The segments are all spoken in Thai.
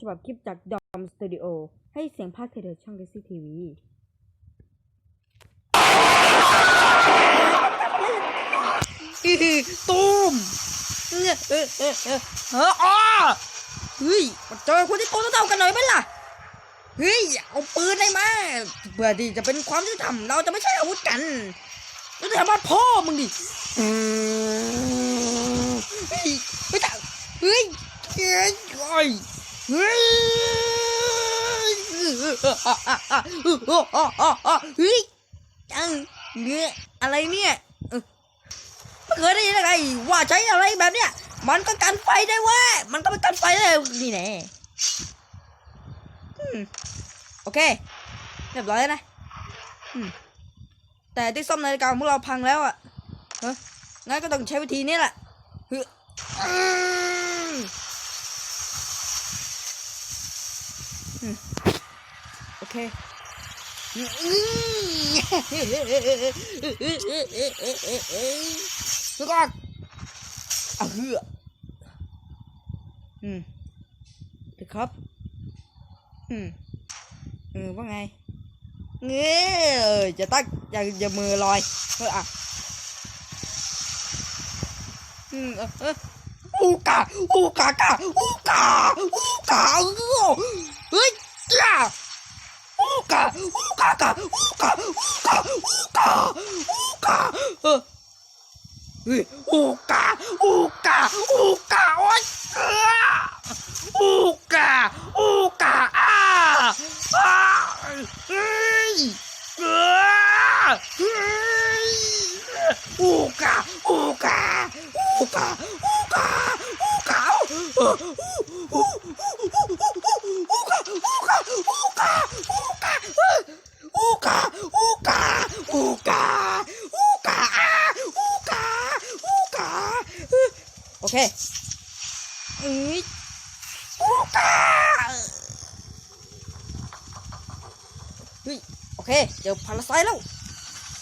ฉบับคลิปจากดอมสตูดิโอให้เสียงภาคไทยโดยช่อง Daisy TV ตูมเนี่ยเออเออเออเอออ้อเฮ้ยมาเจอคนที่โกงเท่ากันหน่อยไหมล่ะเฮ้ยเอาปืนได้มาเพื่อที่จะเป็นความยุติธรรมเราจะไม่ใช่อาวุธกันเราจะทำบ้านพ่อมึงดิเฮ้ยไม่ต่างเฮ้ยเฮ้ย เฮ้ยเฮ้ยเฮ้ยจังเนี่ยอะไรเนี่ยไม่เคยได้ยินอะไรว่าใช้อะไรแบบเนี้ยมันก็กันไฟได้เว้ยมันก็ไปกันไฟได้นี่แน่โอเคเรียบร้อยแล้วนะแต่ที่ซ่อมนาฬิกาของพวกเราพังแล้วอะงั้นก็ต้องใช้วิธีนี้แหละ ok tụi con à hựa ừ. Được không ừ. Ừ bắt ngay. Nghe ơi trời tắt giờ, giờ mưa lòi. Thôi à. Ừ, ờ, ờ. U cả u cả cả u cả u cả ơi cả cả, u cả u cả u cả u cả. Ờ. U cả u cả u cả, ôi u cả u cả a. U cả u cả u cả โอเคเอ้ยอูกาเฮ้ยโอเคเจอพาราไซต์แล้ว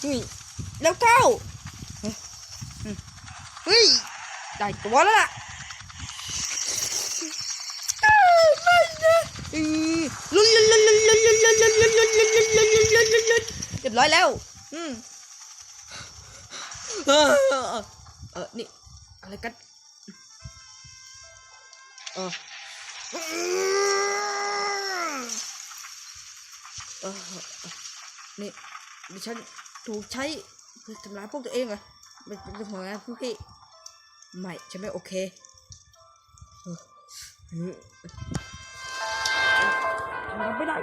เฮ้ยแล้วเข้าเฮ้ยเฮ้ยได้ตัวแล้วล่ะเอ้ยไม่นะเอ้ยลุ้นลุ้นลุ้นลุ้นลุ้นลุ้นลุ้นลุ้นลุ้นลุ้นลุ้นลุ้นลุ้นลุ้นลุ้นลุ้นลุ้นเรียบร้อยแล้ว อืมเออเออเออนี่อะไรกัน เออเออนี่ดิฉันถูกใช้เพื่อทำร้ายพวกตัวเองเหรอเป็นเป็นหัวงานพวกพี่ไม่ฉันไม่โอเคทำไม่ได้